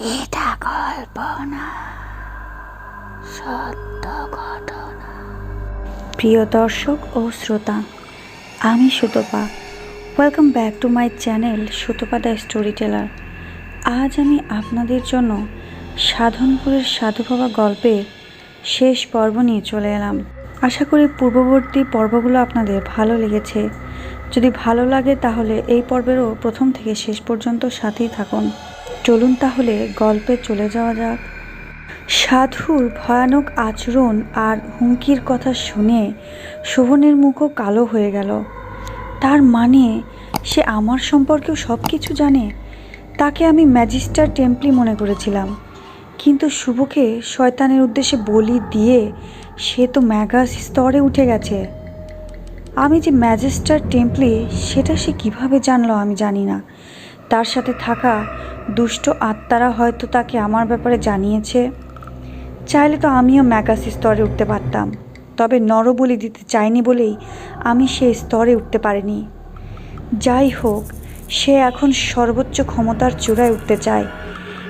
এটা কল্পনা, সত্য ঘটনা। প্রিয় দর্শক ও শ্রোতা, আমি Sutapa. Welcome back to my channel Sutapa the story teller আজ আমি আপনাদের জন্য সাধনপুরের সাধু বাবা গল্পের শেষ পর্ব নিয়ে চলে এলাম। আশা করি পূর্ববর্তী পর্বগুলো আপনাদের ভালো লেগেছে। যদি ভালো লাগে তাহলে এই পর্বেরও প্রথম থেকে শেষ পর্যন্ত সাথেই থাকুন। চলুন তাহলে গল্পে চলে যাওয়া যাক। সাধুর ভয়ানক আচরণ আর হুমকির কথা শুনে শোভনের মুখও কালো হয়ে গেল। তার মানে সে আমার সম্পর্কেও সব কিছু জানে? তাকে আমি ম্যাজিস্টার টেম্পলি মনে করেছিলাম। কিন্তু শুভকে শয়তানের উদ্দেশ্যে বলি দিয়ে সে তো ম্যাগাস স্তরে উঠে গেছে। আমি যে ম্যাজিস্টার টেম্পলি, সেটা সে কীভাবে জানলো আমি জানি না। তার সাথে থাকা দুষ্ট আত্মারা হয়তো তাকে আমার ব্যাপারে জানিয়েছে। চাইলে তো আমিও ম্যাগাস স্তরে উঠতে পারতাম। তবে নরবলি দিতে চাইনি বলেই আমি সেই স্তরে উঠতে পারিনি। যাই হোক, সে এখন সর্বোচ্চ ক্ষমতার চূড়ায় উঠতে চায়।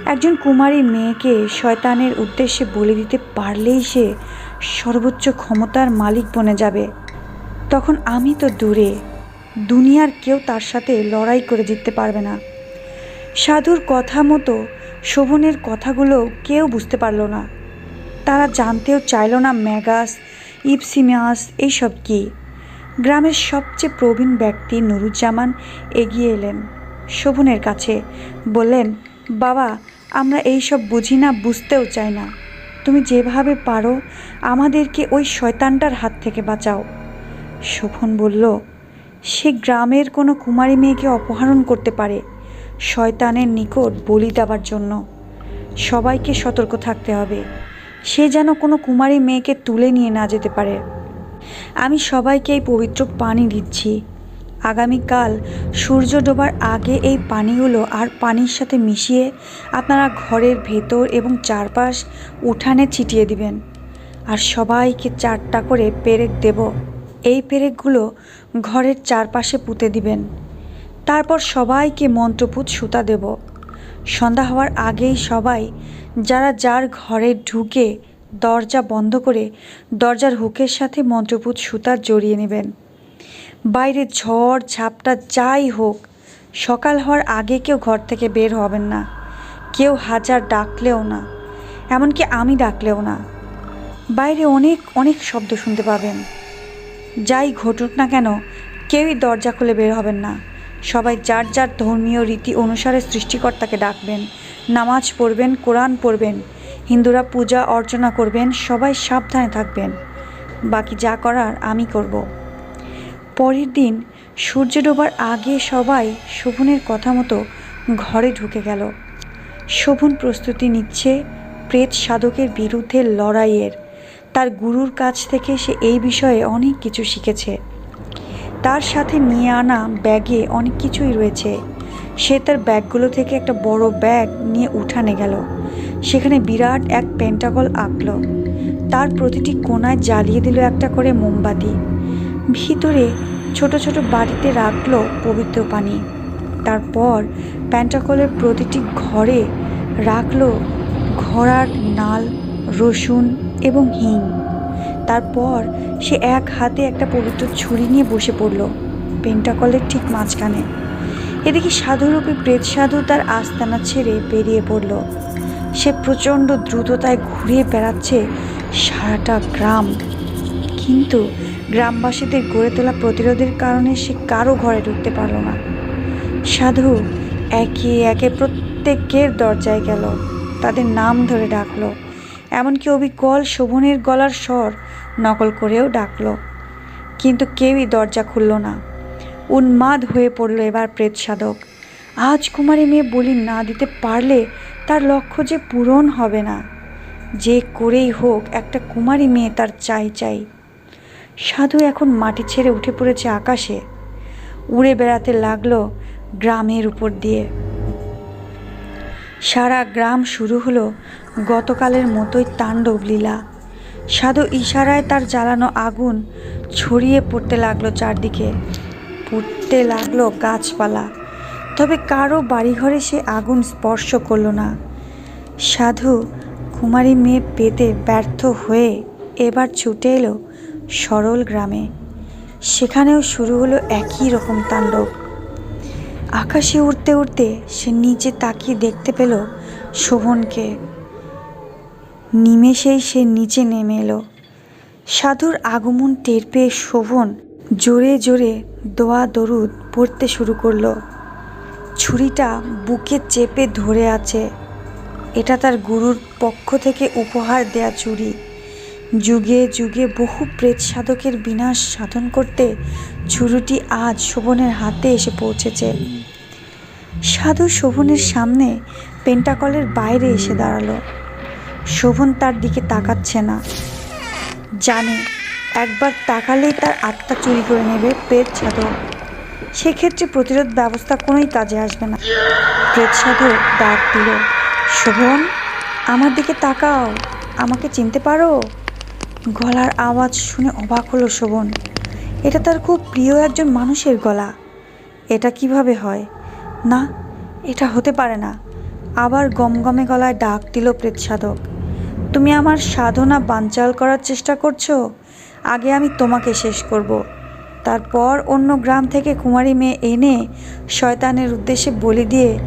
একজন কুমারী মেয়েকে শয়তানের উদ্দেশ্যে বলে দিতে পারলেই সে সর্বোচ্চ ক্ষমতার মালিক বনে যাবে। তখন আমি তো দূরে দুনিয়ার কেউ তার সাথে লড়াই করে জিততে পারবে না। সাধুর কথা মতো শোভনের কথাগুলো কেউ বুঝতে পারল না। তারা জানতেও চাইল না ম্যাগাস ইপসিমিয়াস এইসব কি। গ্রামের সবচেয়ে প্রবীণ ব্যক্তি নুরুজ্জামান এগিয়ে এলেন শোভনের কাছে। বললেন, বাবা, আমরা এইসব বুঝি না, বুঝতেও চাই না। তুমি যেভাবে পারো, আমাদেরকে ওই শয়তানটার হাত থেকে বাঁচাও। শোভন বলল সে গ্রামের কোনো কুমারী মেয়েকে অপহরণ করতে পারে। শয়তানের নিকট বলি দেওয়ার জন্য। সবাইকে সতর্ক থাকতে হবে। সে যেন কোনো কুমারী মেয়েকে তুলে নিয়ে না যেতে পারে। আমি সবাইকে এই পবিত্র পানি দিচ্ছি। আগামীকাল সূর্য ডোবার আগে এই পানিগুলো আর পানির সাথে মিশিয়ে আপনারা ঘরের ভেতর এবং চারপাশ উঠানে ছিটিয়ে দিবেন। আর সবাইকে চারটা করে পেরেক দেব। এই পেরেকগুলো ঘরের চারপাশে পুঁতে দিবেন। তারপর সবাইকে মন্ত্রপুত সুতা দেব। সন্ধ্যা হওয়ার আগেই সবাই যারা যার ঘরে ঢুকে দরজা বন্ধ করে দরজার হুকের সাথে মন্ত্রপুত সুতা জড়িয়ে নেবেন। বাইরে ঝড়, ঝাপটা যাই হোক, সকাল হওয়ার আগে কেউ ঘর থেকে বের হবেন না। কেউ হাজার ডাকলেও না, এমনকি আমি ডাকলেও না। বাইরে অনেক অনেক শব্দ শুনতে পাবেন। যাই ঘটুক না কেন, কেউই দরজা খুলে বের হবেন না। সবাই যার যার ধর্মীয় রীতি অনুসারে সৃষ্টিকর্তাকে ডাকবেন, নামাজ পড়বেন, কোরআন পড়বেন, হিন্দুরা পূজা অর্চনা করবেন, সবাই সাবধানে থাকবেন। বাকি যা করার আমি করব। পরের দিন সূর্য ডোবার আগে সবাই শোভনের কথা মতো ঘরে ঢুকে গেল। শোভন প্রস্তুতি নিচ্ছে প্রেত সাধকের বিরুদ্ধে লড়াইয়ের। তার গুরুর কাছ থেকে সে এই বিষয়ে অনেক কিছু শিখেছে। তার সাথে নিয়ে আনা ব্যাগে অনেক কিছুই রয়েছে। সে তার ব্যাগগুলো থেকে একটা বড় ব্যাগ নিয়ে উঠানে গেল। সেখানে বিরাট এক পেন্টাগল আঁকলো। তার প্রতিটি কোনায় জ্বালিয়ে দিল একটা করে মোমবাতি। ভিতরে ছোট ছোট বাড়িতে রাখল পবিত্র পানি। তারপর প্যান্টাকলের প্রতিটি ঘরে রাখল ঘোড়ার নাল, রসুন এবং হিং। তারপর সে এক হাতে একটা পবিত্র ছুরি নিয়ে বসে পড়ল, পেন্টাকলের ঠিক মাঝখানে। এদিকে সাধুরূপী প্রেত সাধু তার আস্তানা ছেড়ে বেরিয়ে পড়ল। সে প্রচণ্ড দ্রুততায় ঘুরে বেড়াচ্ছে সারাটা গ্রাম। কিন্তু গ্রামবাসীদের গড়ে তোলা প্রতিরোধের কারণে সে কারও ঘরে ঢুকতে পারল না। সাধু একে একে প্রত্যেকের দরজায় গেল, তাদের নাম ধরে ডাকলো। এমনকি অবিকল শোভনের গলার স্বর নকল করেও ডাকল। কিন্তু কেউই দরজা খুলল না। উন্মাদ হয়ে পড়ল এবার প্রেত সাধক আজ কুমারী মেয়ে বলি না দিতে পারলে তার লক্ষ্য যে পূরণ হবে না। যে করেই হোক, একটা কুমারী মেয়ে তার চাই চাই। সাধু এখন মাটি ছেড়ে উঠে পড়েছে আকাশে। উড়ে বেড়াতে লাগল গ্রামের উপর দিয়ে। সারা গ্রাম শুরু হলো গতকালের মতোই তাণ্ডব লীলা। সাধু ইশারায় তার জ্বালানো আগুন ছড়িয়ে পড়তে লাগল চারদিকে। পুড়তে লাগল গাছপালা। তবে কারও বাড়িঘরে সে আগুন স্পর্শ করল না। সাধু কুমারী মেয়ে পেতে ব্যর্থ হয়ে এবার ছুটে এলো সরল গ্রামে। সেখানেও শুরু হলো একই রকম তাণ্ডব। আকাশে উড়তে উড়তে সে নিচে তাকিয়ে দেখতে পেল শোভনকে। নিমেষেই সে নিচে নেমে এলো। সাধুর আগমন টের পেয়ে শোভন জোরে জোরে দোয়া দরুদ পড়তে শুরু করল। ছুরিটা বুকে চেপে ধরে আছে। এটা তার গুরুর পক্ষ থেকে উপহার দেয়া চুরি যুগে যুগে বহু প্রেত সাধকের বিনাশ সাধন করতে ছুরিটি আজ শোভনের হাতে এসে পৌঁছেছে। সাধু শোভনের সামনে পেন্টাকলের বাইরে এসে দাঁড়াল। শোভন তার দিকে তাকাচ্ছে না। জানে, একবার তাকালেই তার আত্মা চুরি করে নেবে প্রেত সাধক সেক্ষেত্রে প্রতিরোধ ব্যবস্থা কোনোই কাজে আসবে না। প্রেত সাধক ডাক দিল, শোভন, আমার দিকে তাকাও। আমাকে চিনতে পারো? গলার আওয়াজ শুনে অবাক হলো শোভন। এটা তার খুব প্রিয় একজন মানুষের গলা। এটা কীভাবে হয়? না, এটা হতে পারে না। আবার গমগমে গলায় ডাক দিল প্রেত সাধক তুমি আমার সাধনা বানচাল করার চেষ্টা করছ? আগে আমি তোমাকে শেষ করব। তারপর অন্য গ্রাম থেকে কুমারী মেয়ে এনে শয়তানের উদ্দেশ্যে বলি দিয়ে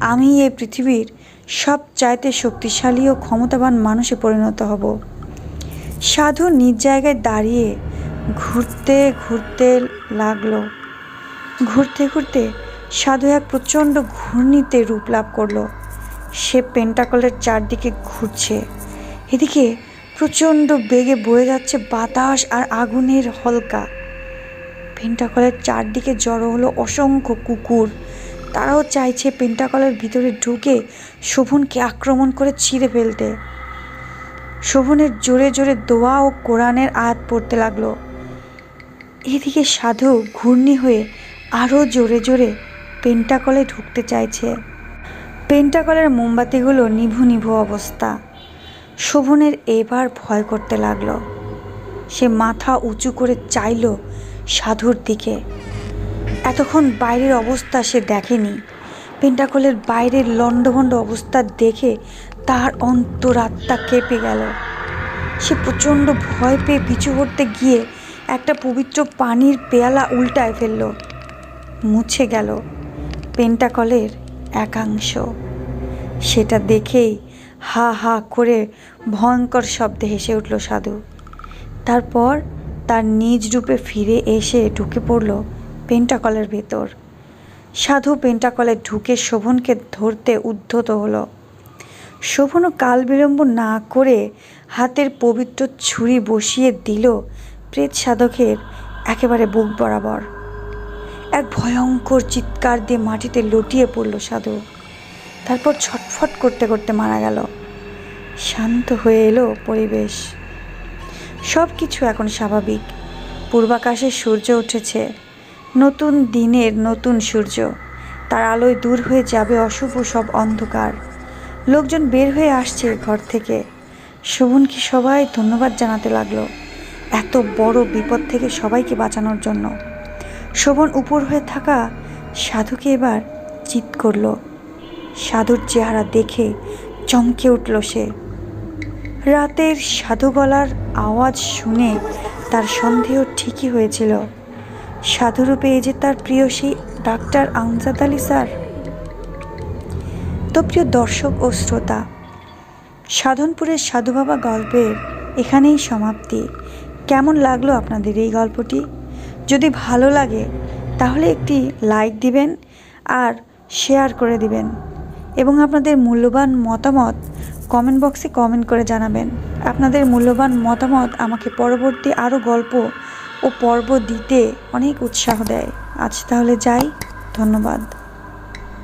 আমি এই পৃথিবীর সব চাইতে শক্তিশালী ও ক্ষমতাবান মানুষে পরিণত হব। সাধু নিজ জায়গায় দাঁড়িয়ে ঘুরতে ঘুরতে লাগল। ঘুরতে ঘুরতে সাধু এক প্রচণ্ড ঘূর্ণিতে রূপ লাভ করল। সে পেন্টাকলের চারদিকে ঘুরছে। এদিকে প্রচণ্ড বেগে বয়ে যাচ্ছে বাতাস আর আগুনের হলকা। পেন্টাকলের চারদিকে জড়ো হলো অসংখ্য কুকুর। তারাও চাইছে পেন্টাকলের ভিতরে ঢুকে শোভনকে আক্রমণ করে ছিঁড়ে ফেলতে। শোভনের জোরে জোরে দোয়া ও কোরআনের আয়াত পড়তে লাগল। এদিকে সাধু ঘূর্ণি হয়ে আরও জোরে জোরে পেন্টাকলে ঢুকতে চাইছে। পেন্টাকলের মোমবাতিগুলো নিভু নিভু অবস্থা। শোভনের এবার ভয় করতে লাগল। সে মাথা উঁচু করে চাইল সাধুর দিকে। এতক্ষণ বাইরের অবস্থা সে দেখেনি। পেন্টাকলের বাইরের লণ্ডভণ্ড অবস্থা দেখে তার অন্তরাত্মা কেঁপে গেল। সে প্রচণ্ড ভয় পেয়ে পিছু হটতে গিয়ে একটা পবিত্র পানির পেয়ালা উল্টায় ফেলল। মুছে গেল পেন্টাকলের একাংশ। সেটা দেখেই হা হা করে ভয়ঙ্কর শব্দে হেসে উঠল সাধু। তারপর তার নিজ রূপে ফিরে এসে ঢুকে পড়ল পেন্টাকলের ভেতর। সাধু পেন্টাকলে ঢুকে শোভনকে ধরতে উদ্ধত হলো। শোভনও কাল বিলম্ব না করে হাতের পবিত্র ছুরি বসিয়ে দিল প্রেত সাধকের একেবারে বুক বরাবর। এক ভয়ঙ্কর চিৎকার দিয়ে মাটিতে লটিয়ে পড়ল সাধু তারপর ছটফট করতে করতে মারা গেল। শান্ত হয়ে এলো পরিবেশ। সব কিছু এখন স্বাভাবিক। পূর্বাকাশে সূর্য উঠেছে। নতুন দিনের নতুন সূর্য। তার আলোয় দূর হয়ে যাবে অশুভ সব অন্ধকার। লোকজন বের হয়ে আসছে ঘর থেকে। শোভনকে সবাই ধন্যবাদ জানাতে লাগল এত বড় বিপদ থেকে সবাইকে বাঁচানোর জন্য। শোভন উপর হয়ে থাকা সাধুকে এবার চিৎ করল। সাধুর চেহারা দেখে চমকে উঠল সে। রাতের সাধু গলার আওয়াজ শুনে তার সন্দেহ ঠিকই হয়েছিল। সাধুরূপে এই যে তার প্রিয় সেই ডাক্তার আমজাদ আলী স্যার তো প্রিয় দর্শক ও শ্রোতা, সাধনপুরের সাধু বাবা গল্পের এখানেই সমাপ্তি। কেমন লাগল আপনাদের এই গল্পটি? যদি ভালো লাগে, তাহলে একটি লাইক দিবেন আর শেয়ার করে দিবেন এবং আপনাদের মূল্যবান মতামত কমেন্ট বক্সে কমেন্ট করে জানাবেন। আপনাদের মূল্যবান মতামত আমাকে পরবর্তী আরও গল্প ও পর্ব দিতে অনেক উৎসাহ দেয়। আজ তাহলে যাই, ধন্যবাদ।